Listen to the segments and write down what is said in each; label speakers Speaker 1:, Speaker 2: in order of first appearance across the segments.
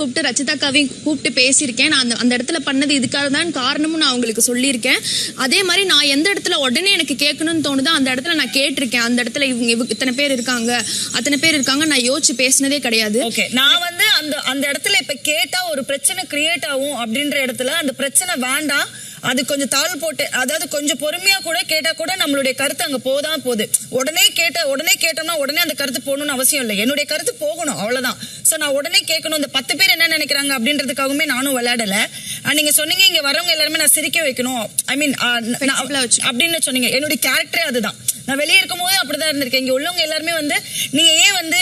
Speaker 1: கூப்பிட்டு ரச்சிதாக்காவையும் கூப்பிட்டு பேசியிருக்கேன். நான் அந்த அந்த இடத்துல பண்ணது இதுக்காக தான் காரணமும் நான் அவங்களுக்கு சொல்லியிருக்கேன். அதே மாதிரி நான் எந்த இடத்துல உடனே எனக்கு கேட்கணும்னு தோணுதோ அந்த இடத்துல நான் கேட்டிருக்கேன். அந்த இடத்துல இவங்க இவங்க இத்தனை பேர் இருக்காங்க. அத்தனை பேர் இருக்காங்க. நான் யோசிச்சு பேசினதே கிடையாது.
Speaker 2: ஓகே நான் வந்து அந்த அந்த இடத்துல இப்ப கேட்டா ஒரு பிரச்சனை கிரியேட் ஆகும் அப்படின்ற இடத்துல அந்த பிரச்சனை வேண்டாம். அது கொஞ்சம் தாள் போட்டு அதாவது கொஞ்சம் பொறுமையா கூட கேட்டா கூட நம்மளுடைய கருத்து அங்க போதான் போகுது. உடனே கேட்ட உடனே கேட்டோம்னா உடனே அந்த கருத்து போகணும்னு அவசியம் இல்லை. என்னுடைய கருத்து போகணும் அவ்வளவுதான். சோ நான் உடனே கேட்கணும் இந்த பத்து பேர் என்ன நினைக்கிறாங்க அப்படின்றதுக்காகவுமே நானும் விளையாடல. நீங்க சொன்னீங்க இங்க வரவங்க எல்லாருமே நான் சிரிக்க வைக்கணும். ஐ மீன். அப்படின்னு சொன்னீங்க. என்னுடைய கேரக்டரே அதுதான். நான் வெளியே இருக்கும்போது அப்படிதான் இருந்திருக்கேன். இங்க உள்ளவங்க எல்லாருமே வந்து நீங்க ஏன் வந்து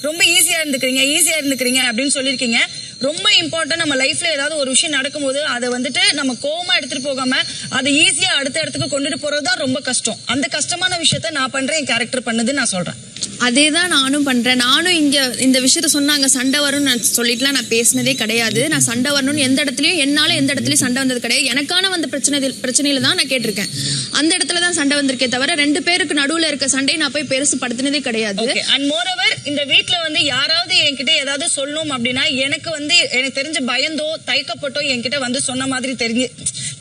Speaker 2: ரொம்ப ஈஸியா இருந்துக்கிறீங்க ஈஸியா இருந்துக்கிறீங்க அப்படின்னு சொல்லியிருக்கீங்க. ரொம்ப இம்பார்ட்டன்ட் நம்ம லைஃப்ல ஏதாவது ஒரு விஷயம் நடக்கும்போது அதை வந்துட்டு நம்ம கோவமா எடுத்துட்டு போகாம அதை ஈஸியா அடுத்த இடத்துக்கு கொண்டுட்டு போறதுதான் ரொம்ப கஷ்டம். அந்த கஷ்டமான விஷயத்த நான் பண்றேன் என் கேரக்டர் பண்ணுது நான் சொல்றேன்.
Speaker 1: அதே தான் நானும் பண்றேன். நானும் இங்க இந்த விஷயத்த சொன்னாங்க சண்டை வரும்னு நான் சொல்லிட்டுலாம் நான் பேசினதே கிடையாது. நான் சண்டை வரணும்னு எந்த இடத்துலயும் என்னால எந்த இடத்துலயும் சண்டை வந்தது கிடையாது. எனக்கான வந்த பிரச்சனை பிரச்சனையில தான் நான் கேட்டிருக்கேன். அந்த இடத்துல தான் சண்டை வந்திருக்கே தவிர ரெண்டு பேருக்கு நடுவுல இருக்க சண்டையை நான் போய் பெருசு படுத்தினதே கிடையாது.
Speaker 2: அண்ட் மோரோவர் இந்த வீட்ல வந்து யாராவது என்கிட்ட ஏதாவது சொல்லணும் அப்படின்னா எனக்கு வந்து எனக்கு தெரிஞ்ச பயந்தோ தயக்கப்பட்டோ என்கிட்ட வந்து சொன்ன மாதிரி தெரிஞ்சு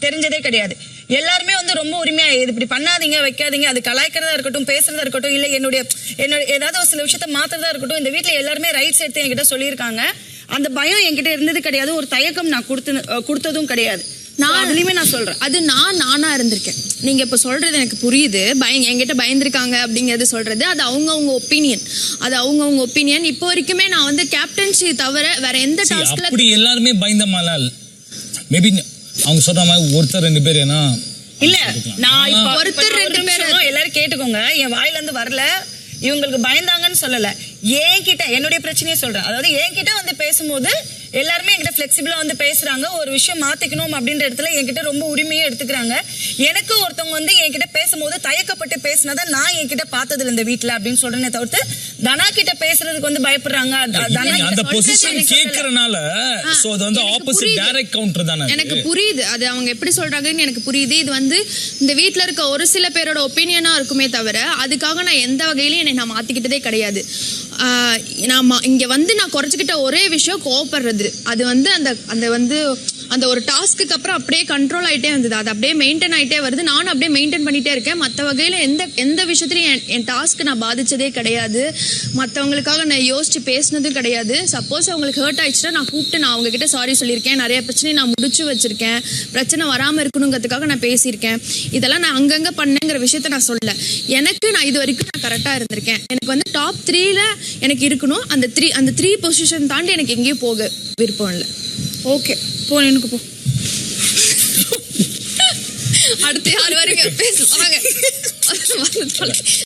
Speaker 2: தெரிஞ்சதே கிடையாது. எல்லாருமே வந்து ரொம்ப உரிமையா இது இப்படி பண்ணாதீங்க வைக்காதீங்க அது கலாய்க்கிறதா இருக்கட்டும் பேசுறதா இருக்கட்டும் இல்ல என்னுடைய என்னோட ஏதாவது ஒரு சில விஷயத்த மாத்துறதா இருக்கட்டும் இந்த வீட்டுல எல்லாருமே ரைட்ஸ் எடுத்து என்கிட்ட சொல்லியிருக்காங்க. அந்த பயம் என்கிட்ட இருந்தது கிடையாது ஒரு தயக்கம் நான் கொடுத்து கொடுத்ததும் கிடையாது. நான் அதுலயுமே நான் சொல்றேன்.
Speaker 1: அது நான் நானா இருந்திருக்கேன். நீங்க இப்ப சொல்றது எனக்கு புரியுது. பய என்கிட்ட பயந்துருக்காங்க அப்படிங்கறது சொல்றது. அது அவங்கவங்க ஒப்பீனியன் அது அவங்கவங்க ஒப்பீனியன் இப்போ வரைக்குமே நான் வந்து கேப்டன்சி தவிர வேற எந்த டாஸ்க்ல
Speaker 3: அப்படி எல்லாருமே பயந்த மேபி அவங்க சொல்ற மாதிரி ஒருத்தர் ரெண்டு பேர் ஏன்னா
Speaker 2: இல்ல நான் இப்ப
Speaker 1: ஒருத்தர் ரெண்டு பேர்
Speaker 2: எல்லாரும் கேட்டுக்கோங்க. என் வாயில இருந்து வரல. இவங்களுக்கு பயந்தாங்கன்னு சொல்லல. என்கிட்ட என்னுடைய பிரச்சனையை சொல்றேன். அதாவது என்கிட்ட வந்து பேசும்போது எல்லாருமே என்கிட்ட ஃபிளெக்சிபிளா வந்து பேசுறாங்க. ஒரு விஷயம் மாத்திக்கணும் அப்படின்ற இடத்துல என்கிட்ட ரொம்ப உரிமையை எடுத்துக்கிறாங்க. எனக்கு ஒருத்தவங்க வந்து என்கிட்ட பேசும்போது தயக்கப்பட்டு பேசினதை நான் என்கிட்ட பார்த்ததுல இந்த வீட்ல அப்படின்னு சொல்றேனே தவிர்த்து தனா கிட்ட பேசுறதுக்கு வந்து பயப்படுறாங்க.
Speaker 3: அந்த பொசிஷன். கேக்குறனால சோ அது வந்து ஆப்போசிட்
Speaker 1: புரியுது.
Speaker 3: டைரக்ட் கவுண்டர் தானே?
Speaker 1: எனக்கு புரியுது. அது அவங்க எப்படி சொல்றாங்கன்னு எனக்கு புரியுது. இது வந்து இந்த வீட்ல இருக்க ஒரு சில பேரோட ஒப்பீனியனா இருக்குமே தவிர அதுக்காக நான் எந்த வகையிலும் என்னை நான் மாத்திக்கிட்டதே கிடையாது. நான் ம- வந்து நான் குறைச்சிக்கிட்ட ஒரே விஷயம் கோவப்படுறது. அது வந்து அந்த அந்த வந்து அந்த ஒரு டாஸ்க்கு அப்புறம் அப்படியே கண்ட்ரோல் ஆகிட்டே வந்தது. அது அப்படியே மெயின்டைன் ஆகிட்டே வருது. நானும் அப்படியே மெயின்டைன் பண்ணிட்டே இருக்கேன். மற்ற வகையில் எந்த எந்த விஷயத்துலையும் என்- என் டாஸ்க்கு நான் பாதித்ததே கிடையாது. மற்றவங்களுக்காக நான் யோசிச்சு பேசினதும் கிடையாது. சப்போஸ் அவங்களுக்கு ஹர்ட் ஆயிடுச்சுன்னா நான் கூப்பிட்டு நான் அவங்ககிட்ட சாரி சொல்லியிருக்கேன். நிறைய பிரச்சனையை நான் முடிச்சு வச்சிருக்கேன். பிரச்சனை வராமல் இருக்கணுங்கிறதுக்காக நான் பேசியிருக்கேன். இதெல்லாம் நான் அங்கங்கே பண்ணேங்கிற விஷயத்த நான் சொல்ல எனக்கு நான் இது வரைக்கும் நான் கரெக்டாக இருந்திருக்கேன். எனக்கு வந்து டாப் த்ரீல எனக்கு இருக்கணும். அந்த த்ரீ அந்த த்ரீ பொசிஷன் தாண்டி எனக்கு எங்கேயும் போக விருப்பம் இல்லை.
Speaker 2: ஓகே போ எனக்கு போ.
Speaker 1: அடுத்து யார் வரைக்கும் பேசுவாங்க